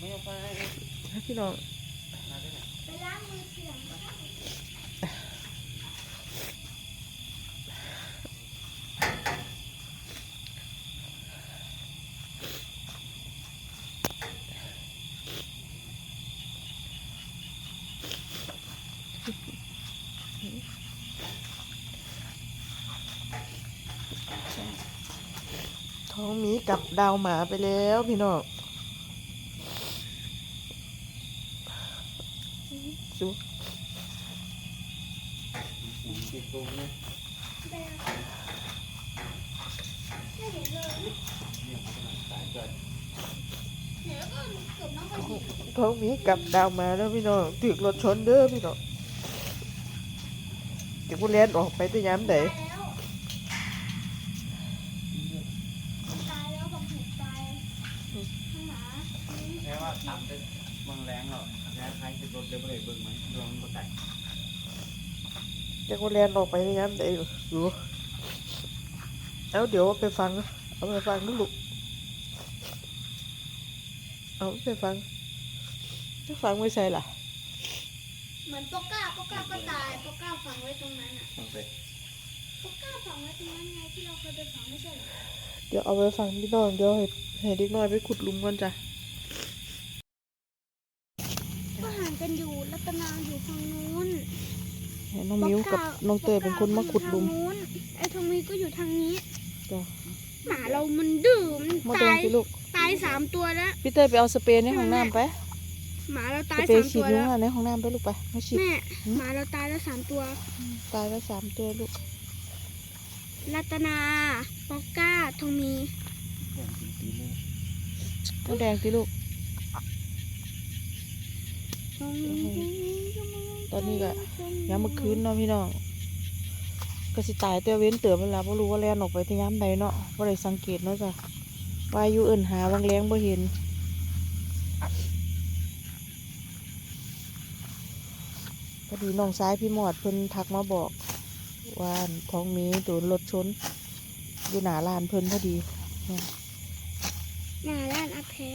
ไม่ไปพี่น้องท้องมีกับดาวหมาไปแล้วพี่น้อง สูติดตรงนี้ไปไม่เห็นเลยเนี่ยมันกำลังสายเกินเดี๋ยวก็เกือบน้องไปดิท้องหมีกับดาวหมาแล้วพี่น้องถึกรถชนเด้อพี่น้องเดี๋ยวกูเล่นออกไปแตัย้ำไหนตายแล้วตายแล้วบอกถูกตายข้างหมาอืมแค่ว่าตำเป็น เมืองแรงหรอกแค่ใครจะรถเร็วเลยเบิ่งไหมดวงก็แตกเดี๋ยวกูเล่นออกไปแตัย้ำไหนอยู่อยู่เอาเดี๋ยวไปฟัง เอาไปฟังนะลูกเอาไปฟังไปฟังไม่ใช่ล่ะเหมือนปอกก้าปอกก้าก็ตายปอกก้าฝังไว้ตรงนั้นอะต้องไปปอกก้าฝังไว้ตรงนั้นไงที่เราเคยไปฝังไม่ใช่เหรอเดี๋ยวเอาไปฟังพี่น้องเดี๋ยวให้ให้เด็กน้อยไปขุดหลุมก่อนจ้ะ ก็ห่างกันอยู่รัตนาอยู่ฝั่งนู้นให้น้องมิวกับน้องเตยเป็นคนมาขุดหลุมปอกก้าอยู่ทางนู้นไอ้ทองมีก็อยู่ทางนี้จ้ะหมาเรามันดื้อมันมาแดตางยสิลูกตายสามตัวแล้วพี่เตยไปเอาสเปรย์ในห้องน้ำไปหมาเราตาสยเปรสาย์มฉีตัดวยุงแล้วอะในห้องน้ำไปลูกไปมาฉีดแม่หืมหมาเราตายแล้วสามตัว ตายไปสามตัวลูกรัตนาปอกก้าทองมีแข่งจริงๆเลยมาแดงสิลูกทองมี ตอนนี้ก็ย้ำเมื่อคืนเนาะพี่น้องก็สิตายแต่เว้นเตือเวลาบ่รู้ว่าแล่นออกไปที่ย้ำใดเนาะบ่ได้สังเกตเนาะจ้ะวาอยู่เอิ้นหาบางแรงบ่เห็นพอดีน้องซ้ายพี่หมอดเพิ่นทักมาบอกว่าท้องมีโดนรถชนอยู่หนาร้านเพิ่นพอดีหนาร้านอาแพ้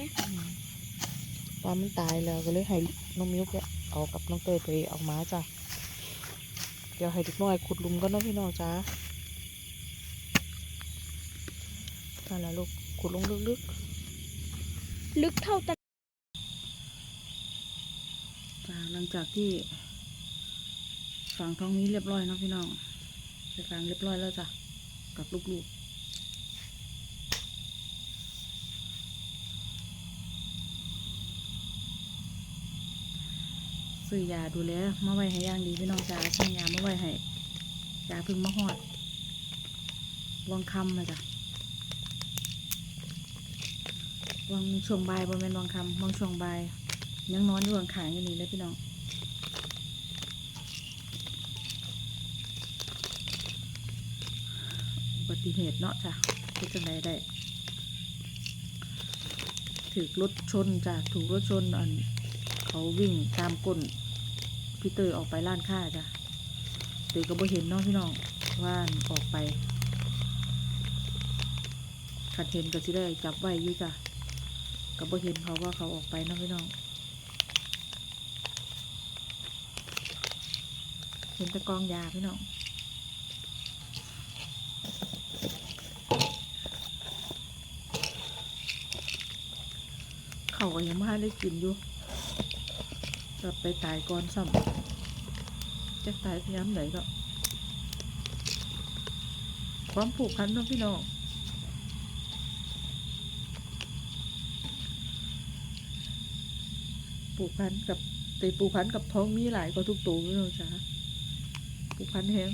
ว่ามันตายแล้วก็เลยให้น้องมิ้วไปเอากับน้องเตยไปเอามาจ้ะเดี๋ยวให้เด็กน้อยขุดหลุมก็น้องพี่น้องจ้านั่นแหละลูกขุดลงลึกลึกเท่าตะๆจ้าหลังจากที่ฝังท้องนี้เรียบร้อยเนาะพี่น้องไปฝังเรียบร้อยแล้วจ้ะกับลูกๆ ซื้อยาดูแลมาไว้ให้ย่างดีพี่น้องจ้าซื้อยามาไว้ให้ยาพึ่งมาหอดวังคำนะจ้ะวังช่วงบ่ายบนเป็นวังคำวังช่วงใบยังนอนอยู่ข้างขางอยู่นี่เลยพี่น้องอุบัติเหตุเนาะจ้ะเป็นจังไดได้ ถูกรถชนจ้ะถูกรถชนอัน เขาวิ่งตามก้นพี่เตยออกไปร้านค้าจ้ะเตยก็บ่เห็นเนาะพี่น้องว่าอันออกไปขัดเห็นก็สิได้จับไว้อยู่จ้ะก็บ่เห็นเขาว่าเขาออกไปเนาะพี่น้องเห็นต่กองยาพี่น้องเขาก็ยังไม่ได้กินอยู่ กลับไปตายก่อนซ้ำจะตายพยายามไหนก็ความผูกพันเนาะพี่น้องผูกพันกับแต่ผูกพันกับท้องมีหลายกว่าทุกตัวพี่น้องจ้าผูกพันแฮง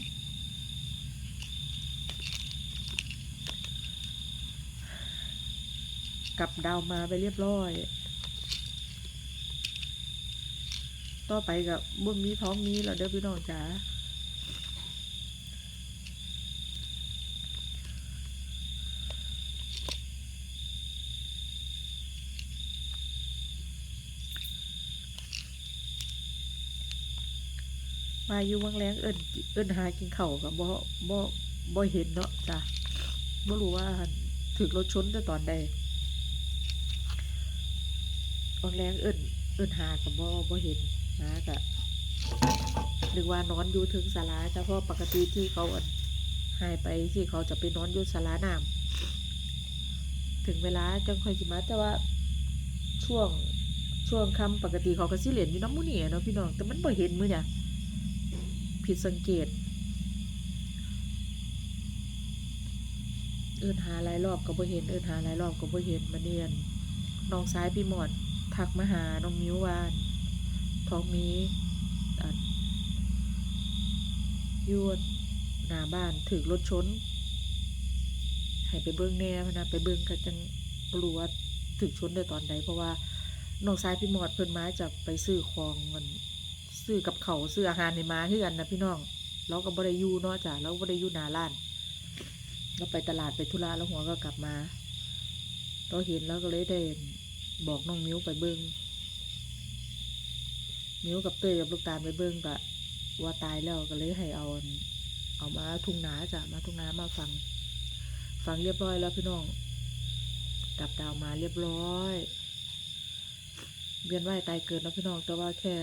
กลับดาวมาไปเรียบร้อย ต่อไปกับบนมีท้องมีแล้วเด้อพี่น้องจ๋ามาอยู่เมืองแรงเอิ้นเอิ้นหากินเข้ากับบ่บ่บ่เห็นเนาะจ้ะบ่รู้ว่าถึกรถชนแต่ตอนใดบางแรงเอิ้นเอิ้นหากับบ่บ่เห็น หากะนึกว่านอนอยู่ถึงศาลาจ้ะเพราะปกติที่เขาหายไปที่เขาจะไปนอนอยู่ศาลาน้ำถึงเวลาจังค่อยสิมาแต่ว่าช่วงช่วงคำปกติเขาก็สิเล่นอยู่น้ำมูนี่ะเนาะพี่น้องแต่มันบ่เห็นมือเนี่ยผิดสังเกต เอิ้นหาหลายรอบก็บ่เห็นเอิ้นหาหลายรอบก็บ่เห็นมาเนียนน้องสายพี่หมอดทักมาหาน้องมิ้ววาน ท้องมีอยู่หน้าบ้านถูกรถชน ให้ไปเบิ่งแน่พนะไปเบิ่งก็จังบ่รู้ว่าถูกชนได้ตอนใดเพราะว่าน้องสายพี่หมอดเพิ่นมาจากไปซื้อของมันซื้อกับเขาซื้ออาหารให้หมาคือกันนะพี่น้องเราก็บ่ได้อยู่เนาะจ้ะเราบ่ได้อยู่นาร้านเราไปตลาดไปธุระแล้วหัวก็กลับมาเราเห็นแล้วก็เลยได้บอกน้องมิ้วไปเบิง มิวกับเตยกับลูกตาลไปเบิงกะว่าตายแล้วก็เลยให้เอาเอามาทุ่งนาจ้ะมาทุ่งนามาฟัง ฟังเรียบร้อยแล้วพี่น้องกลับดาวมาเรียบร้อยเวียนว่ายตายเกิดเนาะพี่น้องแต่ว่าแค่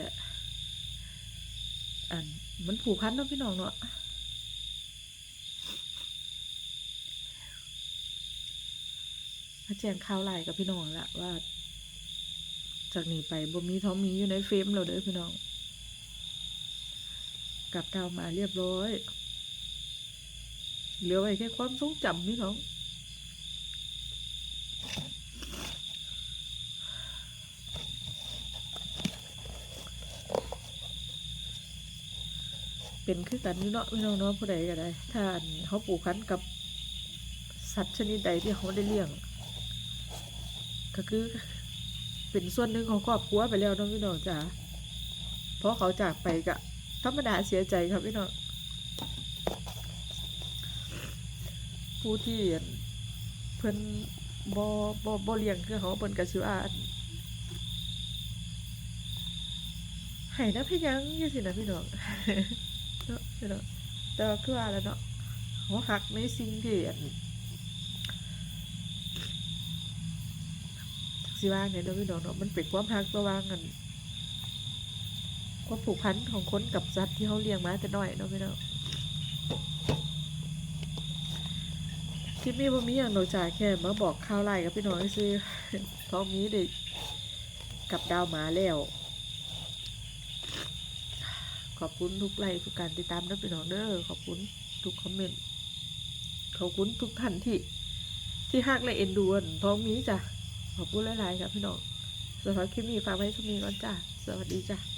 อันมันผูกพันเนาะพี่น้องเนาะมาแจ้งข่าวไลน์กับพี่น้องละว่า จากนี้ไปบ่มีท้องมีอยู่ในเฟรมเราเด้อพี่น้อง กลับดาวมาเรียบร้อย เหลือไว้แค่ความทรงจำพี่น้องเป็นคือกันนี่เนาะพี่น้องเนาะผู้ใดก็ได้ถ้าเขาปลูกพันกับสัตว์ชนิดใดที่เขาได้เลี้ยง ก็คือ เป็นส่วนหนึ่งของครอบครัวไปแล้วน้องพี่น้องจ๋าเพราะเขาจากไปก็ธรรมดาเสียใจครับพี่น้องผู้ที่เพิ่นบ่บ่บ่เลี้ยงคือเขาเพิ่นก็สิว่าอั่นให้นะพี่ยังจังซี่นะพี่น้องเนาะพี่น้องแต่คือว่าแล้วเนาะเขาหักในสิ่งที่อั่น สิว่าไงเนาะพี่น้องเนาะมันเป็นความรักระหว่างกันความผูกพันของคนกับสัตว์ที่เขาเลี้ยงมาแต่น้อยเนาะพี่น้องคลิปนี้ผมมีอย่างโดยจ่ายแค่มาบอกข่าวไล่กับพี่น้องให้ซื้อท้องนี้เด็กกับดาวหมาแล้ว ขอบคุณทุกไลค์ทุกการติดตามนะพี่น้องเด้อขอบคุณทุกคอมเมนต์ขอบคุณทุกท่านที่ที่ฮักและเอ็นดูนท้องมีจ้ะ ขอบคุณหลายๆครับพี่น้องสำหรับคลิปนี้ฝากไว้เท่านี้ก่อนจ้าสวัสดีจ้ะ